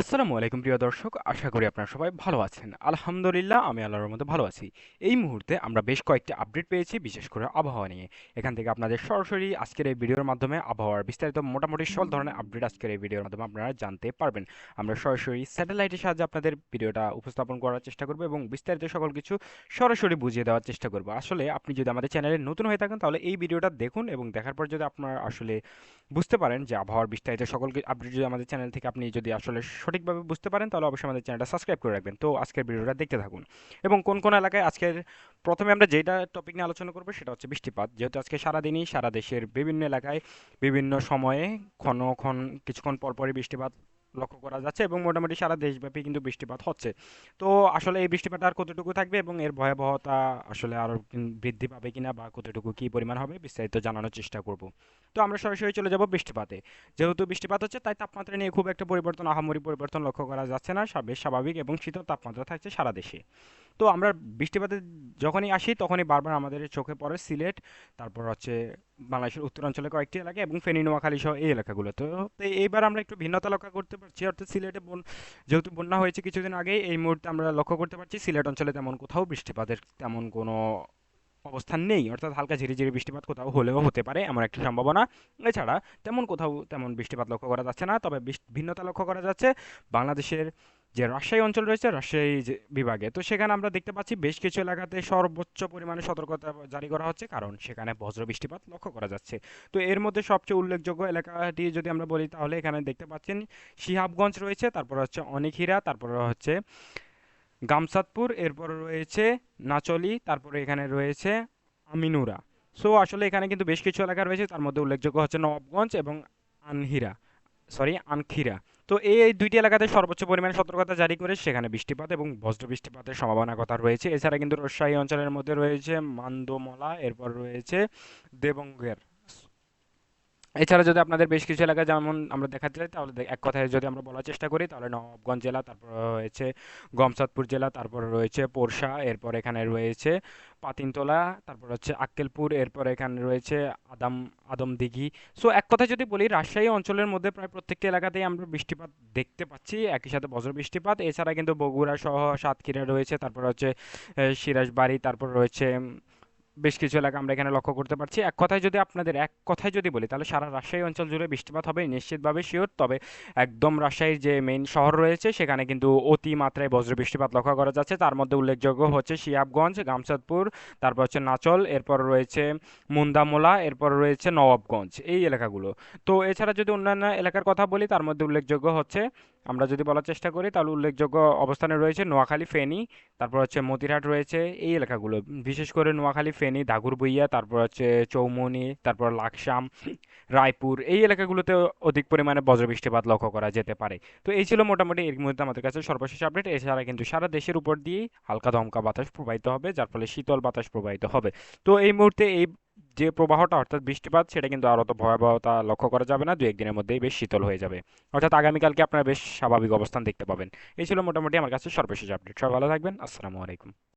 আসসালামু আলাইকুম প্রিয় দর্শক, আশা করি আপনারা সবাই ভালো আছেন। আলহামদুলিল্লাহ, আমি আল্লাহর মধ্যে ভালো আছি। এই মুহূর্তে আমরা বেশ কয়েকটি আপডেট পেয়েছি, বিশেষ করে আবহাওয়া নিয়ে। এখান থেকে আপনাদের সরাসরি আজকের এই ভিডিওর মাধ্যমে আবহাওয়ার বিস্তারিত মোটামুটি সব ধরনের আপডেট আজকের এই ভিডিওর মাধ্যমে আপনারা জানতে পারবেন। আমরা সরাসরি স্যাটেলাইটের সাহায্যে আপনাদের ভিডিওটা উপস্থাপন করার চেষ্টা করব এবং বিস্তারিত সকল কিছু সরাসরি বুঝিয়ে দেওয়ার চেষ্টা করব। আসলে আপনি যদি আমাদের চ্যানেলে নতুন হয়ে থাকেন, তাহলে এই ভিডিওটা দেখুন এবং দেখার পর যদি আপনারা আসলে বুঝতে পারেন যে আবহাওয়ার বিস্তারিত সকল আপডেট যদি আমাদের চ্যানেল থেকে আপনি যদি আসলে সঠিকভাবে বুঝতে পারেন, তাহলে অবশ্যই আমাদের চ্যানেলটা সাবস্ক্রাইব করে রাখবেন। তো আজকের ভিডিওটা দেখতে থাকুন। এবং কোন কোন এলাকায় আজকের প্রথমে আমরা যেটা টপিক নিয়ে আলোচনা করব সেটা হচ্ছে বৃষ্টিপাত। যেহেতু আজকে সারাদিনই সারা দেশের বিভিন্ন এলাকায় বিভিন্ন সময়ে ক্ষণ ক্ষণ কিছুক্ষণ পরপরই বৃষ্টিপাত লক্ষ্য করা যাচ্ছে এবং মোটামুটি সারা দেশব্যাপী কিন্তু বৃষ্টিপাত হচ্ছে। তো আসলে এই বৃষ্টিপাত আর কতটুকু থাকবে এবং এর ভয়াবহতা আসলে আরও বৃদ্ধি পাবে কিনা বা কতটুকু কী পরিমাণ হবে বিস্তারিত জানানোর চেষ্টা করব। তো আমরা সরাসরি চলে যাব বৃষ্টিপাতে। যেহেতু বৃষ্টিপাত হচ্ছে, তাই তাপমাত্রা নিয়ে খুব একটা পরিবর্তন, আহামরি পরিবর্তন লক্ষ্য করা যাচ্ছে না। বেশ স্বাভাবিক এবং শীতল তাপমাত্রা থাকছে সারা দেশে। তো আমরা বৃষ্টিপাতে যখনই আসি, তখনই বারবার আমাদের চোখে পড়ে সিলেট, তারপর হচ্ছে বাংলাদেশের উত্তরাঞ্চলে কয়েকটি এলাকা এবং ফেনী, নোয়াখালী সহ এই এলাকাগুলো। তো এইবার আমরা একটু ভিন্নতা লক্ষ্য করতে পারছি। অর্থাৎ সিলেটে বন যেহেতু বন্যা হয়েছে কিছুদিন আগে এই মুহূর্তে আমরা লক্ষ্য করতে পারছি সিলেট অঞ্চলে তেমন কোথাও বৃষ্টিপাতের তেমন কোনো অবস্থান নেই। অর্থাৎ হালকা ঝিরিঝিরি বৃষ্টিপাত কোথাও হলেও হতে পারে এমন একটি সম্ভাবনা। এছাড়া তেমন কোথাও তেমন বৃষ্টিপাত লক্ষ্য করা যাচ্ছে না। তবে ভিন্নতা লক্ষ্য করা যাচ্ছে। বাংলাদেশের যে রাজশাহী অঞ্চল রয়েছে, রাজশাহী বিভাগে। তো সেখানে আমরা দেখতে পাচ্ছি বেশ কিছু এলাকাতে সর্বোচ্চ পরিমাণে সতর্কতা জারি করা হচ্ছে, কারণ সেখানে বজ্র বৃষ্টিপাত লক্ষ্য করা যাচ্ছে। তো এর মধ্যে সবচেয়ে উল্লেখযোগ্য এলাকাটি যদি আমরা বলি, তাহলে এখানে দেখতে পাচ্ছেন শিহাবগঞ্জ রয়েছে, তারপর হচ্ছে অনেকহিরা তারপর হচ্ছে গামসাদপুর এরপর রয়েছে নাচলি, তারপরে এখানে রয়েছে আমিনুরা। সো আসলে এখানে কিন্তু বেশ কিছু এলাকা রয়েছে, তার মধ্যে উল্লেখযোগ্য হচ্ছে নবাবগঞ্জ এবং আনহিরা সরি আনখিরা। তো এই দুইটি এলাকাতে সর্বোচ্চ পরিমাণে সতর্কতা জারি করে সেখানে বৃষ্টিপাত এবং বজ্র বৃষ্টিপাতের সম্ভাবনা কথা রয়েছে। এছাড়া কিন্তু রাজশাহী অঞ্চলের মধ্যে রয়েছে মান্দমলা, এরপর রয়েছে দেবঙ্গের এছাড়া যদি আপনাদের বেশ কিছু এলাকা যেমন আমরা দেখাতে চাই, তাহলে এক কথায় যদি আমরা বলার চেষ্টা করি, তাহলে নবাবগঞ্জ জেলা, তারপর রয়েছে গমসাদপুর জেলা, তারপর রয়েছে পোরশা, এরপর এখানে রয়েছে পাতিনতলা, তারপর হচ্ছে আক্কেলপুর, এরপর এখানে রয়েছে আদাম, আদমদিঘি। সো এক কথায় যদি বলি, রাজশাহী অঞ্চলের মধ্যে প্রায় প্রত্যেকটি এলাকাতেই আমরা বৃষ্টিপাত দেখতে পাচ্ছি, একই সাথে বজ্র বৃষ্টিপাত। এছাড়া কিন্তু বগুড়া সহ সাতক্ষীরা রয়েছে, তারপর হচ্ছে সিরাজবাড়ি, তারপর রয়েছে বেশ কিছু এলাকা আমরা এখানে লক্ষ্য করতে পারছি। এক কথায় যদি আপনাদের, এক কথায় যদি বলি, তাহলে সারা রাজশাহী অঞ্চল জুড়ে বৃষ্টিপাত হবে নিশ্চিতভাবে শিওর তবে একদম রাজশাহীর যে মেইন শহর রয়েছে, সেখানে কিন্তু অতি মাত্রায় বজ্র বৃষ্টিপাত লক্ষ্য করা যাচ্ছে। তার মধ্যে উল্লেখযোগ্য হচ্ছে শিয়াবগঞ্জ গামসাদপুর তারপর হচ্ছে নাচল, এরপর রয়েছে মুন্দামোলা, এরপর রয়েছে নবাবগঞ্জ এই এলাকাগুলো। তো এছাড়া যদি অন্যান্য এলাকার কথা বলি, তার মধ্যে উল্লেখযোগ্য হচ্ছে আমরা যদি বলার চেষ্টা করি, তাহলে উল্লেখযোগ্য অবস্থানে রয়েছে নোয়াখালী, ফেনী, তারপর হচ্ছে মতিরহাট রয়েছে এই এলাকাগুলো। বিশেষ করে নোয়াখালী, ফেনী দাগুরবইয়া তারপর হচ্ছে চৌমনি তারপর লাকসাম, রায়পুর, এই এলাকাগুলোতে অধিক পরিমাণে বজ্রবৃষ্টিপাত লক্ষ্য করা যেতে পারে। তো এই ছিল মোটামুটি এর মধ্যে আমাদের কাছে সর্বশেষ আপডেট। এছাড়া কিন্তু সারা দেশের উপর দিয়েই হালকা দমকা বাতাস প্রবাহিত হবে, যার ফলে শীতল বাতাস প্রবাহিত হবে। তো এই মুহূর্তে এই যে প্রবাহটা, অর্থাৎ বৃষ্টিপাত, সেটা কিন্তু আর অত ভয়াবহতা লক্ষ্য করা যাবে না। দু একদিনের মধ্যেই বেশ শীতল হয়ে যাবে। অর্থাৎ আগামীকালকে আপনারা বেশ স্বাভাবিক অবস্থান দেখতে পাবেন। এই ছিল মোটামুটি আমার কাছে সর্বশেষ আপডেট। সবাই ভালো থাকবেন। আসসালামু আলাইকুম।